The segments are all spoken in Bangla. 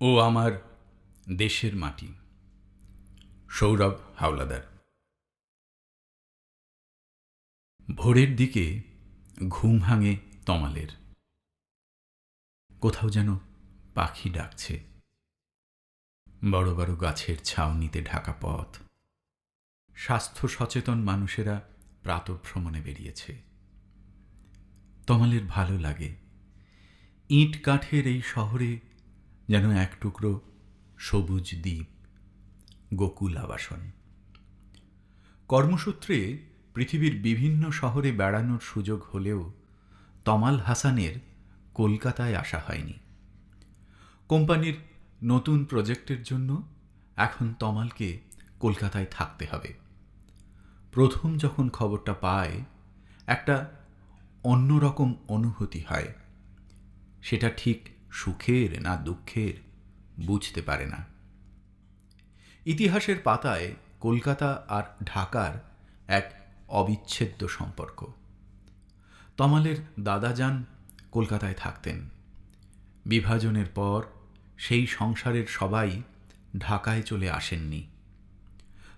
ও আমার দেশের মাটি। সৌরভ হাওলাদার। ভোরের দিকে ঘুম ভাঙে তমালের। কোথাও যেন পাখি ডাকছে। বড় বড় গাছের ছাউনিতে ঢাকা পথ। স্বাস্থ্য সচেতন মানুষেরা প্রাতভ্রমণে বেরিয়েছে। তমালের ভালো লাগে। ইট কাঠের এই শহরে যেন এক টুকরো সবুজ দ্বীপ, গোকুল আবাসন। কর্মসূত্রে পৃথিবীর বিভিন্ন শহরে বেড়ানোর সুযোগ হলেও তমাল হাসানের কলকাতায় আসা হয়নি। কোম্পানির নতুন প্রজেক্টের জন্য এখন তমালকে কলকাতায় থাকতে হবে। প্রথম যখন খবরটা পায়, একটা অন্যরকম অনুভূতি হয়। সেটা ঠিক সুখের না দুঃখের বুঝতে পারে না। ইতিহাসের পাতায় কলকাতা আর ঢাকার এক অবিচ্ছেদ্য সম্পর্ক। তমালের দাদা যান কলকাতায় থাকতেন। বিভাজনের পর সেই সংসারের সবাই ঢাকায় চলে আসেননি।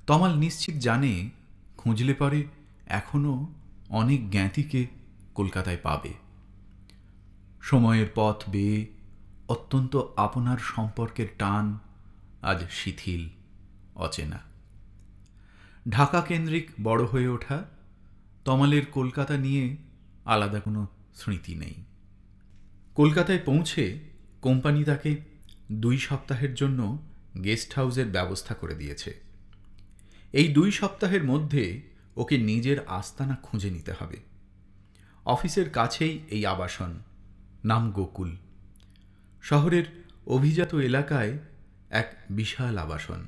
তমাল নিশ্চিত জানে, খুঁজলে পরে এখনও অনেক জ্ঞাতিকে কলকাতায় পাবে। সময়ের পথ বেয়ে অত্যন্ত আপনার সম্পর্কের টান আজ শিথিল, অচেনা। ঢাকা কেন্দ্রিক বড় হয়ে ওঠা, তমালের কলকাতা নিয়ে আলাদা কোনো স্মৃতি নেই। কলকাতায় পৌঁছে কোম্পানি তাকে দুই সপ্তাহের জন্য গেস্ট হাউসের ব্যবস্থা করে দিয়েছে। এই দুই সপ্তাহের মধ্যে ওকে নিজের আস্তানা খুঁজে নিতে হবে। অফিসের কাছেই এই আবাসন, নাম গোকুল। শহরের অভিজাত এলাকায় এক বিশাল আবাসন।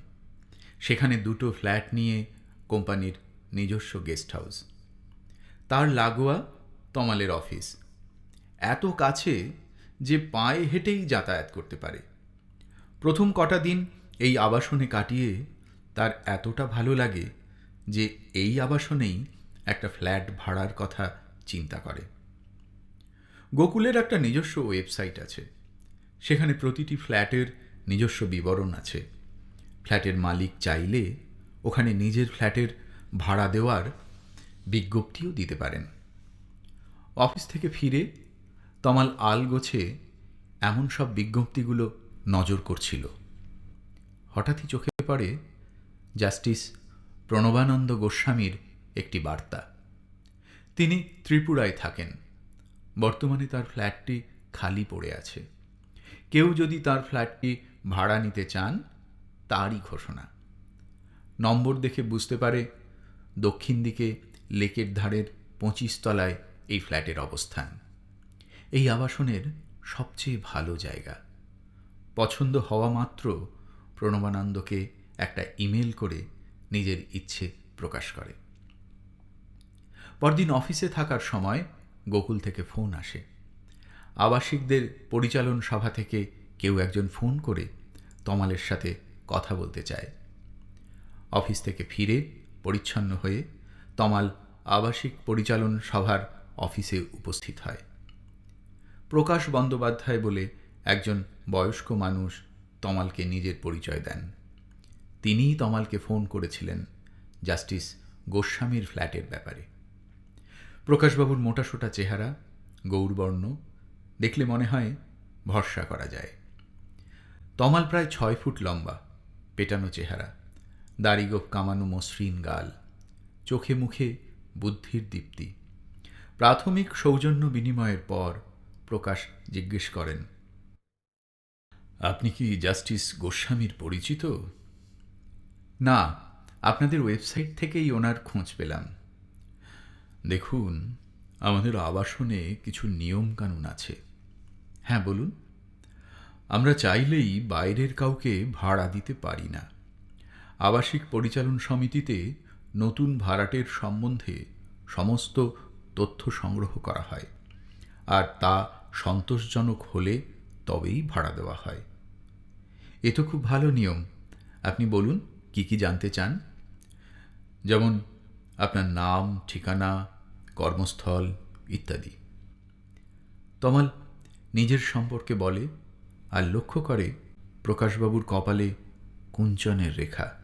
সেখানে দুটো ফ্ল্যাট নিয়ে কোম্পানির নিজস্ব গেস্ট হাউস। তার লাগোয়া তমালের অফিস। এত কাছে যে পায়ে হেঁটেই যাতায়াত করতে পারে। প্রথম কটা দিন এই আবাসনে কাটিয়ে তার এতটা ভালো লাগে যে এই আবাসনেই একটা ফ্ল্যাট ভাড়ার কথা চিন্তা করে। গোকুলের একটা নিজস্ব ওয়েবসাইট আছে। সেখানে প্রতিটি ফ্ল্যাটের নিজস্ব বিবরণ আছে। ফ্ল্যাটের মালিক চাইলে ওখানে নিজের ফ্ল্যাটের ভাড়া দেওয়ার বিজ্ঞপ্তিও দিতে পারেন। অফিস থেকে ফিরে তমাল আল গোছে এমন সব বিজ্ঞপ্তিগুলো নজর করছিল। হঠাৎই চোখে পড়ে জাস্টিস প্রণবানন্দ গোস্বামীর একটি বার্তা। তিনি ত্রিপুরায় থাকেন। বর্তমানে তার ফ্ল্যাটটি খালি পড়ে আছে। কেউ যদি তার ফ্ল্যাটটি ভাড়া নিতে চান, তারই ঘোষণা। নম্বর দেখে বুঝতে পারে দক্ষিণ দিকে লেকের ধারের পঁচিশ তলায় এই ফ্ল্যাটের অবস্থান। এই আবাসনের সবচেয়ে ভালো জায়গা। পছন্দ হওয়া মাত্র প্রণবানন্দকে একটা ইমেল করে নিজের ইচ্ছে প্রকাশ করে। পরদিন অফিসে থাকার সময় গোকুল থেকে ফোন আসে। আবাসিকদের পরিচালন সভা থেকে কেউ একজন ফোন করে তমালের সাথে কথা বলতে চায়। অফিস থেকে ফিরে পরিচ্ছন্ন হয়ে তমাল আবাসিক পরিচালন সভার অফিসে উপস্থিত হয়। প্রকাশ বন্দ্যোপাধ্যায় বলে একজন বয়স্ক মানুষ তমালকে নিজের পরিচয় দেন। তিনিই তমালকে ফোন করেছিলেন জাস্টিস গোস্বামীর ফ্ল্যাটের ব্যাপারে। প্রকাশবাবুর মোটাসোটা চেহারা, গৌরবর্ণ দেখলে মনে হয় ভরসা করা যায়। তমাল প্রায় ছয় ফুট লম্বা, পেটানো চেহারা দাড়িগোপ কামানো মসৃণ গাল, চোখে মুখে বুদ্ধির দীপ্তি। প্রাথমিক সৌজন্য বিনিময়ের পর প্রকাশ জিজ্ঞেস করেন, আপনি কি জাস্টিস গোস্বামীর পরিচিত? না, আপনাদের ওয়েবসাইট থেকেই ওনার খোঁজ পেলাম। দেখুন আমাদের আবাসনে কিছু নিয়মকানুন আছে। হ্যাঁ বলুন। আমরা চাইলেই বাইরের কাউকে ভাড়া দিতে পারি না। আবাসিক পরিচালন সমিতিতে নতুন ভাড়াটের সম্বন্ধে সমস্ত তথ্য সংগ্রহ করা হয়। আর তা সন্তোষজনক হলে তবেই ভাড়া দেওয়া হয়। এ তো খুব ভালো নিয়ম। আপনি বলুন, কি কি জানতে চান? যেমন, আপনার নাম, ঠিকানা কর্মস্থল ইত্যাদি। তমাল নিজের সম্পর্কে বলে আর লক্ষ্য করে প্রকাশবাবুর কপালে কুঞ্চনের রেখা।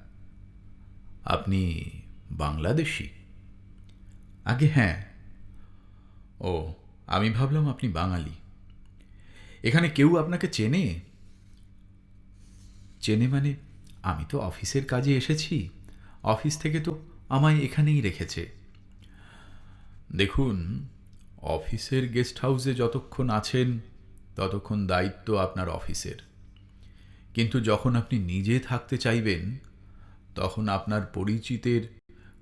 আপনি বাংলাদেশি? আগে হ্যাঁ। ও, আমি ভাবলাম আপনি বাঙালি। এখানে কেউ আপনাকে চেনে? চেনে মানে আমি তো অফিসের কাজে এসেছি। অফিস থেকে তো আমায় এখানেই রেখেছে। দেখুন, অফিসের গেস্ট হাউসে যতক্ষণ আছেন, ততক্ষণ দায়িত্ব আপনার অফিসের। কিন্তু যখন আপনি নিজে থাকতে চাইবেন, তখন আপনার পরিচিতের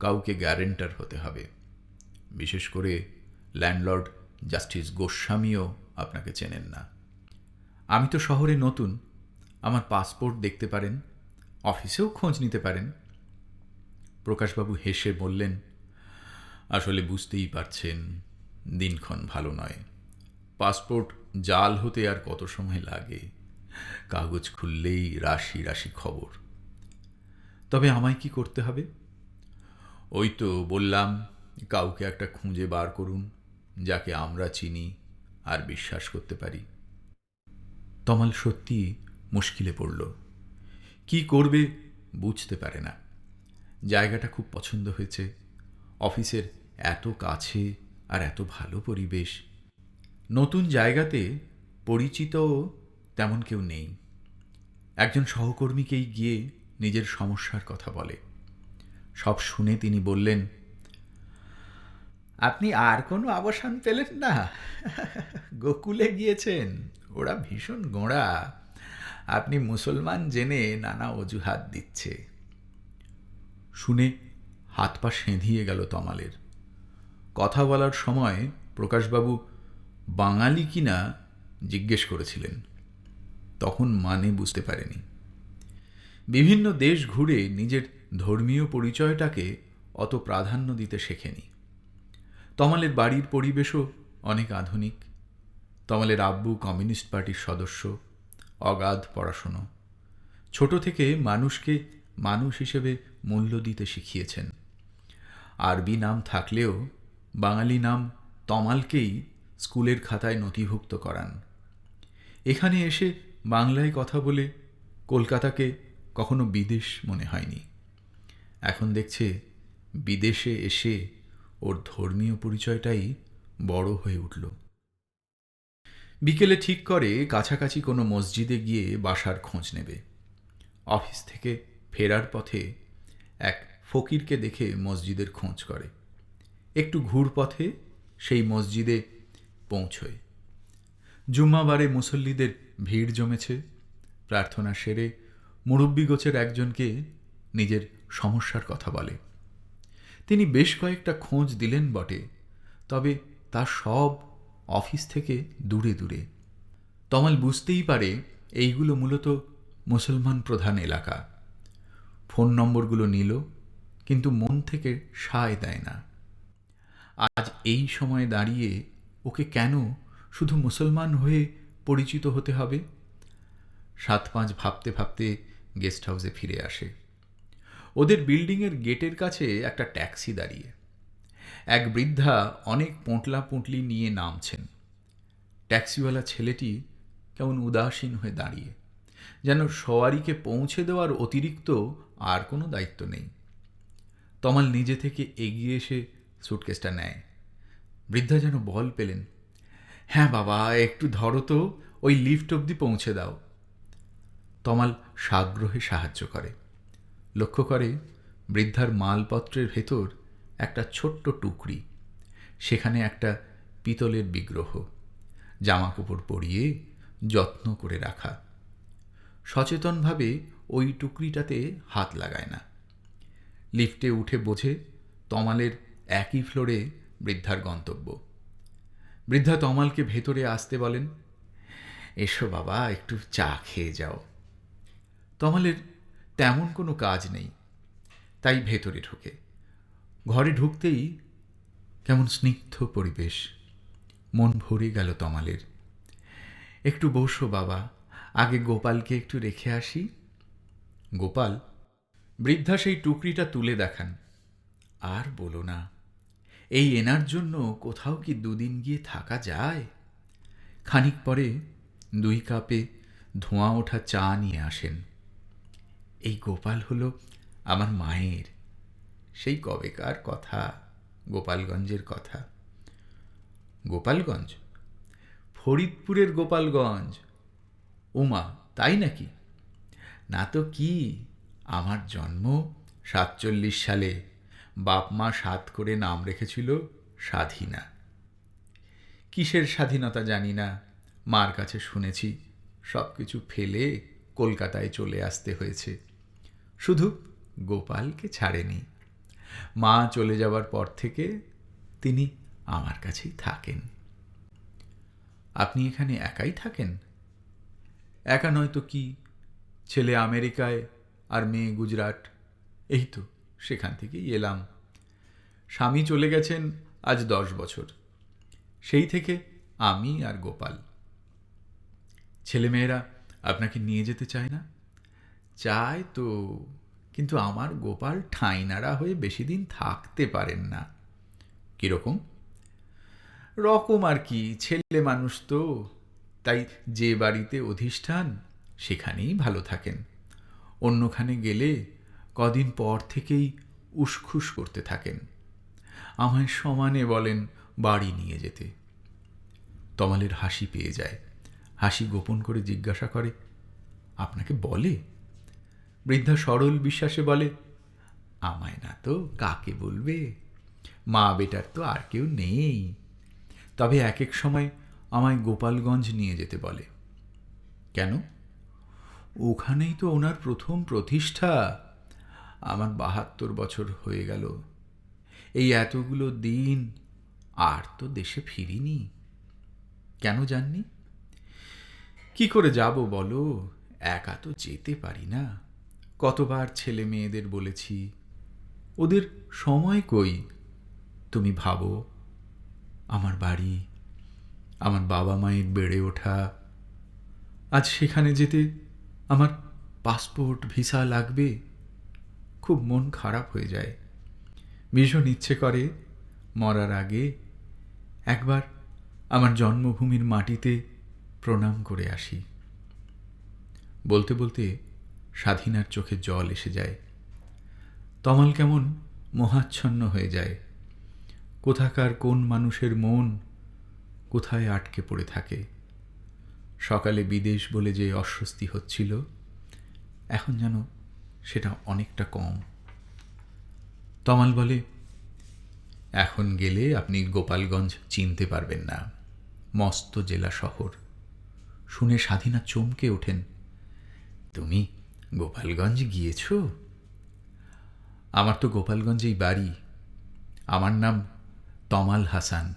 কাউকে গ্যারেন্টার হতে হবে। বিশেষ করে ল্যান্ডলর্ড জাস্টিস গোস্বামীও আপনাকে চেনেন না। আমি তো শহরে নতুন, আমার পাসপোর্ট দেখতে পারেন, অফিসেও খোঁজ নিতে পারেন। প্রকাশবাবু হেসে বললেন আসলে বুঝতেই পারছেন, দিনক্ষণ ভালো নয়। পাসপোর্ট জাল হতে আর কত সময় লাগে? কাগজ খুললেই রাশি রাশি খবর। তবে আমায় কি করতে হবে? ওই তো বললাম, কাউকে একটা খুঁজে বার করুন, যাকে আমরা চিনি আর বিশ্বাস করতে পারি। তমাল সত্যি মুশকিলে পড়ল। কি করবে বুঝতে পারে না। জায়গাটা খুব পছন্দ হয়েছে। অফিসের এত কাছে আর এত ভালো পরিবেশ। নতুন জায়গাতে পরিচিত তেমন কেউ নেই। একজন সহকর্মীকেই গিয়ে নিজের সমস্যার কথা বলে। সব শুনে তিনি বললেন, আপনি আর কোনো অবসান পেলেন না। গোকুলে গিয়েছেন। ওরা ভীষণ গোঁড়া। আপনি মুসলমান জেনে নানা অজুহাত দিচ্ছে। শুনে হাত পা সেঁধিয়ে গেল তমালের। কথা বলার সময় প্রকাশবাবু বাঙালি কিনা জিজ্ঞেস করেছিলেন। তখন মানে বুঝতে পারেনি। বিভিন্ন দেশ ঘুরে নিজের ধর্মীয় পরিচয়টাকে অত প্রাধান্য দিতে শেখেনি। তমালের বাড়ির পরিবেশও অনেক আধুনিক। তমালের আব্বু কমিউনিস্ট পার্টির সদস্য, অগাধ পড়াশুনো। ছোট থেকে মানুষকে মানুষ হিসেবে মূল্য দিতে শিখিয়েছেন। আরবি নাম থাকলেও বাঙালি নাম তমালকেই স্কুলের খাতায় নথিভুক্ত করান। এখানে এসে বাংলায় কথা বলে কলকাতাকে কখনো বিদেশ মনে হয়নি। এখন দেখছে বিদেশে এসে ওর ধর্মীয় পরিচয়টাই বড় হয়ে উঠল। বিকেলে ঠিক করে কাছাকাছি কোনো মসজিদে গিয়ে বাসার খোঁজ নেবে। অফিস থেকে ফেরার পথে এক ফকিরকে দেখে মসজিদের খোঁজ করে। একটু ঘুরপথে সেই মসজিদে পৌঁছয়। জুম্মাবারে মুসল্লিদের ভিড় জমেছে। প্রার্থনা সেরে মুরব্বী গোছের একজনকে নিজের সমস্যার কথা বলে। তিনি বেশ কয়েকটা খোঁজ দিলেন বটে, তবে তা সব অফিস থেকে দূরে দূরে। তমাল বুঝতেই পারে এইগুলো মূলত মুসলমান প্রধান এলাকা। ফোন নম্বরগুলো নিল, কিন্তু মন থেকে সায় দেয় না। আজ এই সময়ে দাঁড়িয়ে ওকে কেন শুধু মুসলমান হয়ে পরিচিত হতে হবে? সাত পাঁচ ভাবতে ভাবতে গেস্ট হাউসে ফিরে আসে। ওদের বিল্ডিংয়ের গেটের কাছে একটা ট্যাক্সি দাঁড়িয়ে। এক বৃদ্ধা অনেক পোঁটলা পুঁটলি নিয়ে নামছেন। ট্যাক্সিওয়ালা ছেলেটি কেমন উদাসীন হয়ে দাঁড়িয়ে। যেন সওয়ারিকে পৌঁছে দেওয়ার অতিরিক্ত আর কোনো দায়িত্ব নেই। তমাল নিজে থেকে এগিয়ে এসে সুটকেসটা নেয়। বৃদ্ধা যেন বল পেলেন হ্যাঁ বাবা, একটু ধরো তো, ওই লিফট অবধি পৌঁছে দাও। তমাল সাগ্রহে সাহায্য করে। লক্ষ্য করে বৃদ্ধার মালপত্রের ভেতর একটা ছোট্ট টুকরি, সেখানে একটা পিতলের বিগ্রহ জামা কাপড় পরিয়ে যত্ন করে রাখা। সচেতনভাবে ওই টুকরিটাতে হাত লাগায় না। লিফটে উঠে বোঝে তমালের একই ফ্লোরে বৃদ্ধার গন্তব্য। বৃদ্ধা তমালকে ভেতরে আসতে বলেন, এসো বাবা, একটু চা খেয়ে যাও। তমালের তেমন কোনো কাজ নেই, তাই ভেতরে ঢুকে। ঘরে ঢুকতেই কেমন স্নিগ্ধ পরিবেশ, মন ভরে গেল তমালের। একটু বসো বাবা, আগে গোপালকে একটু রেখে আসি। গোপাল বৃদ্ধা সেই টুকরিটা তুলে দেখান। আর বলো না এই এনার জন্য কোথাও কি দুদিন গিয়ে থাকা যায়? খানিক পরে দুই কাপে ধোঁয়া ওঠা চা নিয়ে আসেন। এই গোপাল হল আমার মায়ের। সেই কবেকার কথা, গোপালগঞ্জের কথা। গোপালগঞ্জ? ফরিদপুরের গোপালগঞ্জ। উমা, তাই নাকি? না তো কি, আমার জন্ম সাতচল্লিশ সালে বাপ মা সাত করে নাম রেখেছিল স্বাধীনা। কিসের স্বাধীনতা জানি না। মার কাছে শুনেছি সব কিছু ফেলে কলকাতায় চলে আসতে হয়েছে। শুধু গোপালকে ছাড়েনি। মা চলে যাবার পর থেকে তিনি আমার কাছেই থাকেন। আপনি এখানে একাই থাকেন? একা নয় তো কি? ছেলে আমেরিকায় আর মেয়ে গুজরাট, এই তো সেখান থেকেই এলাম। স্বামী চলে গেছেন আজ দশ বছর। সেই থেকে আমি আর গোপাল। ছেলেমেয়েরা আপনাকে নিয়ে যেতে চায় না? চায় তো, কিন্তু আমার গোপাল ঠাঁইনাড়া হয়ে বেশি দিন থাকতে পারেন না। কীরকম? রকম আর কি, ছেলে মানুষ তো। তাই যে বাড়িতে অধিষ্ঠান, সেখানেই ভালো থাকেন। অন্যখানে গেলে কদিন পর থেকেই উসখুস করতে থাকেন। আমায় সমানে বলেন, বাড়ি নিয়ে যেতে। তমালের হাসি পেয়ে যায়। হাসি গোপন করে জিজ্ঞাসা করে, আপনাকে বলে? বৃদ্ধা সরল বিশ্বাসে বলে, আমায় না তো কাকে বলবে? মা বেটার তো আর কেউ নেই। তবে এক এক সময় আমায় গোপালগঞ্জ নিয়ে যেতে বলে। কেন? ওখানেই তো ওনার প্রথম প্রতিষ্ঠা। আমার বাহাত্তর বছর হয়ে গেল। এই এতগুলো দিন আর তো দেশে ফিরিনি। কেন যাননি কি করে যাব বলো? একা তো যেতে পারি না। কতবার ছেলে মেয়েদের বলেছি, ওদের সময় কই? তুমি ভাবো, আমার বাড়ি, আমার বাবা মায়ের বেড়ে ওঠা। আজ সেখানে যেতে আমার পাসপোর্ট ভিসা লাগবে। খুব মন খারাপ হয়ে যায়। ভীষণ ইচ্ছে করে মরার আগে একবার আমার জন্মভূমির মাটিতে প্রণাম করে আসি। বলতে বলতে স্বাধীনার চোখে জল এসে যায়। তমাল কেমন মহাচ্ছন্ন হয়ে যায়। কোথাকার কোন মানুষের মন কোথায় আটকে পড়ে থাকে। সকালে বিদেশ বলে যে অস্বস্তি হচ্ছিল, এখন যেন সেটা অনেকটা কম। তমাল বলে, এখন গেলে আপনি গোপালগঞ্জ চিনতে পারবেন না। মস্ত জেলা শহর। শুনে স্বাধীনা চমকে ওঠেন। তুমি গোপালগঞ্জ গিয়েছ? আমার তো গোপালগঞ্জেই বাড়ি। আমার নাম তমাল হাসান।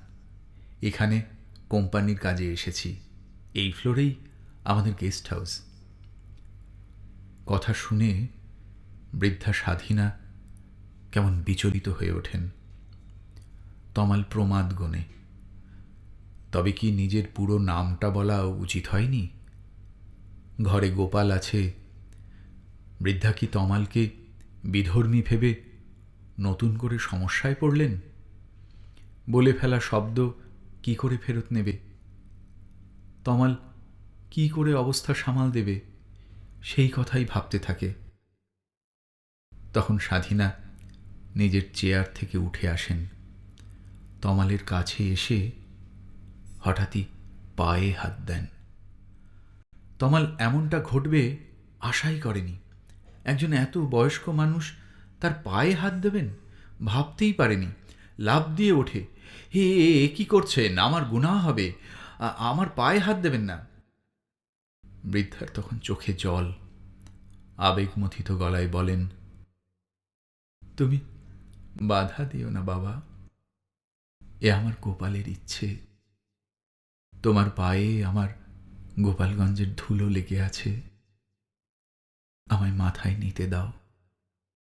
এখানে কোম্পানির কাজে এসেছি। এই ফ্লোরেই আমাদের গেস্ট হাউস। কথা শুনে বৃদ্ধা স্বাধীনা কেমন বিচলিত হয়ে ওঠেন। তমাল প্রমাদ গনে। তবে কি নিজের পুরো নামটা বলা উচিত হয়নি? ঘরে গোপাল আছে। বৃদ্ধা কি তমালকে বিধর্মী ভেবে নতুন করে সমস্যায় পড়লেন? বলে ফেলা শব্দ কি করে ফেরত নেবে? তমাল কি করে অবস্থা সামাল দেবে? সেই কথাই ভাবতে থাকে। তখন স্বাধীনা নিজের চেয়ার থেকে উঠে আসেন। তমালের কাছে এসে হঠাৎই পায়ে হাত দেন। তমাল এমনটা ঘটবে আশাই করেনি। একজন এত বয়স্ক মানুষ তার পায়ে হাত দেবেন ভাবতেই পারেনি। লাভ দিয়ে ওঠে, হে, এ কি করছেন? আমার গুনাহ হবে। আমার পায়ে হাত দেবেন না। বৃদ্ধার তখন চোখে জল। আবেগমথিত গলায় বলেন তুমি বাধা দিও না, বাবা। এ আমার গোপালের ইচ্ছে। তোমার পায়ে আমার গোপালগঞ্জের ধুলো লেগে আছে। আমায় মাথায় নিতে দাও।